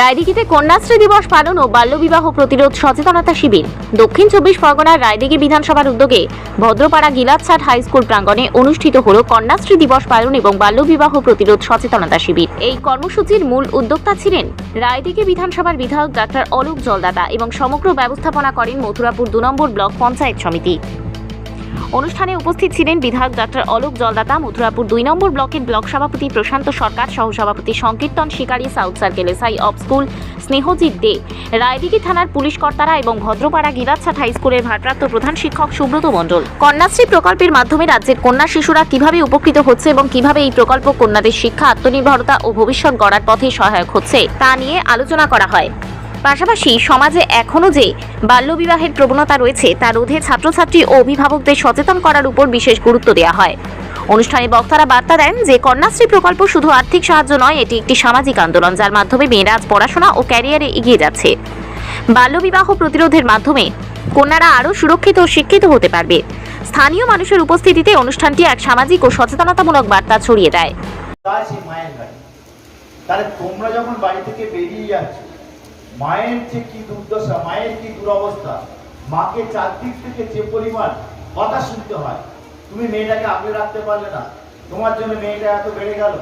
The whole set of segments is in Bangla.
রায়দিঘিতে কন্যাশ্রী দিবস পালন ও বাল্যবিবাহ প্রতিরোধ সচেতনতা শিবির। দক্ষিণ চব্বিশ পরগনার রায়দিঘি বিধানসভার উদ্যোগে ভদ্রপাড়া গিলাচ্ছাট হাই স্কুল প্রাঙ্গণে অনুষ্ঠিত হল কন্যাশ্রী দিবস পালন এবং বাল্যবিবাহ প্রতিরোধ সচেতনতা শিবির। এই কর্মসূচির মূল উদ্যোক্তা ছিলেন রায়দিঘি বিধানসভার বিধায়ক ডাক্তার অলোক জলদাতা এবং সমগ্র ব্যবস্থাপনা করেন মথুরাপুর দু নম্বর ব্লক পঞ্চায়েত সমিতি। অনুষ্ঠানে উপস্থিত ছিলেন বিধায়ক ডক্টর অলোক জলদাতা, মথুরাপুর দুই নম্বর ব্লকের ব্লক সভাপতি প্রশান্ত সরকার, সহসভাপতি Sankirtan Shikari, south circle SI of school Snehajit De, Raidighi থানার পুলিশ কর্তারা এবং ভদ্রপাড়া গিরাচ্ছাট হাই স্কুলের ভারপ্রাপ্ত প্রধান শিক্ষক সুব্রত মণ্ডল। কন্যাশ্রী প্রকল্পের মাধ্যমে রাজ্যের কন্যা শিশুরা কীভাবে উপকৃত হচ্ছে এবং কীভাবে এই প্রকল্প কন্যাদের শিক্ষা, আত্মনির্ভরতা ও ভবিষ্যৎ গড়ার পথে সহায়ক হচ্ছে, তা নিয়ে আলোচনা করা হয়। পাশাপাশি সমাজে এখনও যে বাল্যবিবাহের প্রবণতা রয়েছে, তা রোধে ছাত্রছাত্রী ও অভিভাবকদের সচেতন করার উপর বিশেষ গুরুত্ব দেওয়া হয়। অনুষ্ঠানে বক্তারা বার্তা দেন যে, কন্যাশ্রী প্রকল্প শুধু আর্থিক সাহায্য নয়, এটি একটি সামাজিক আন্দোলন, যার মাধ্যমে মেয়েরা পড়াশোনা ও ক্যারিয়ারে এগিয়ে যাচ্ছে। বাল্যবিবাহ প্রতিরোধের মাধ্যমে কন্যারা আরও সুরক্ষিত ও শিক্ষিত হতে পারবে। স্থানীয় মানুষের উপস্থিতিতে অনুষ্ঠানটি এক সামাজিক ও সচেতনতামূলক বার্তা ছড়িয়ে দেয়। তাহলে তোমরা যখন বাড়ি থেকে বেরিয়ে যাচ্ছ মায়ের যে কি দুর্দশা, মায়ের কি দুরবস্থা, মাকে চারদিক থেকে যে পরিমাণ কথা শুনতে হয়, তুমি মেয়েটাকে আগলে রাখতে পারলে না। তোমার জন্য মেয়েটা এত বেড়ে গেল,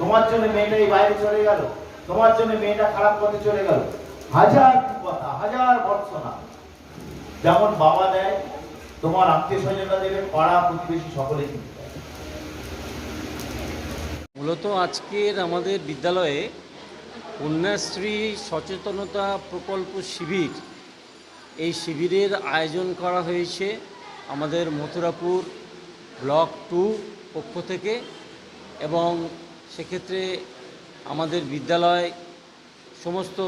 তোমার জন্য মেয়েটা এই বাইরে চলে গেল, তোমার জন্য মেয়েটা খারাপ পথে চলে গেল। হাজার কথা হাজার ভর্সনা যেমন বাবা দেয়, তোমার আত্মীয় স্বজনরা দেবে, পাড়া প্রতিবেশী সকলে মূলত আজকের আমাদের বিদ্যালয়ে কন্যাশ্রী সচেতনতা প্রকল্প শিবির। এই শিবিরের আয়োজন করা হয়েছে আমাদের মথুরাপুর ব্লক টু পক্ষ থেকে এবং সেক্ষেত্রে আমাদের বিদ্যালয় সমস্ত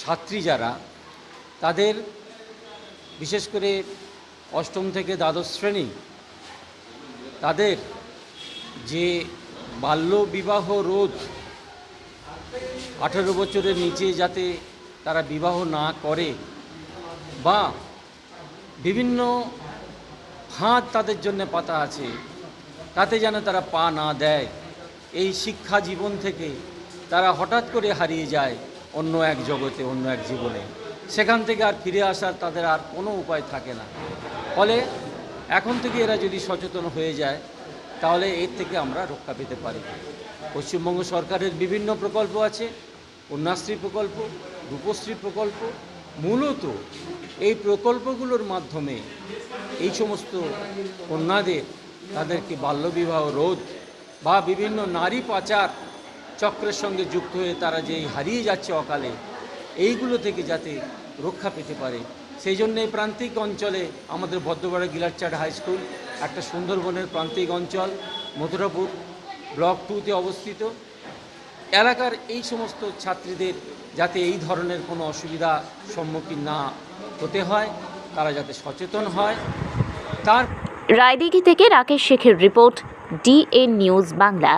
ছাত্রী যারা, তাদের বিশেষ করে অষ্টম থেকে দ্বাদশ শ্রেণি, তাদের যে বাল্য বিবাহ রোধ আঠেরো বছরের নিচে যাতে তারা বিবাহ না করে বা বিভিন্ন ফাঁদ তাদের জন্য পাতা আছে, তাতে যেন তারা পা না দেয়, এই শিক্ষা জীবন থেকে তারা হঠাৎ করে হারিয়ে যায় অন্য এক জগতে, অন্য এক জীবনে। সেখান থেকে আর ফিরে আসার তাদের আর কোনো উপায় থাকে না। ফলে এখন থেকে এরা যদি সচেতন হয়ে যায় তাহলে এর থেকে আমরা রক্ষা পেতে পারি। পশ্চিমবঙ্গ সরকারের বিভিন্ন প্রকল্প আছে, কন্যাশ্রী প্রকল্প, রূপশ্রী প্রকল্প, মূলত এই প্রকল্পগুলোর মাধ্যমে এই সমস্ত কন্যাদের তাদেরকে বাল্যবিবাহ রোধ বা বিভিন্ন নারী পাচার চক্রের সঙ্গে যুক্ত হয়ে তারা যে এই হারিয়ে যাচ্ছে অকালে, এইগুলো থেকে যাতে রক্ষা পেতে পারে। সেই জন্য এই প্রান্তিক অঞ্চলে আমাদের ভদ্রপাড়া গিলারচাট হাই স্কুল একটা সুন্দরবনের প্রান্তিক অঞ্চল, মথুরাপুর, ব্লক টুতে অবস্থিত। এলাকার এই সমস্ত ছাত্রীদের যাতে এই ধরনের কোনো অসুবিধা সম্মুখীন না হতে হয়, তারা যাতে সচেতন হয়। তার রায়দিঘি থেকে রাকেশ শেখের রিপোর্ট, ডিএ নিউজ বাংলা।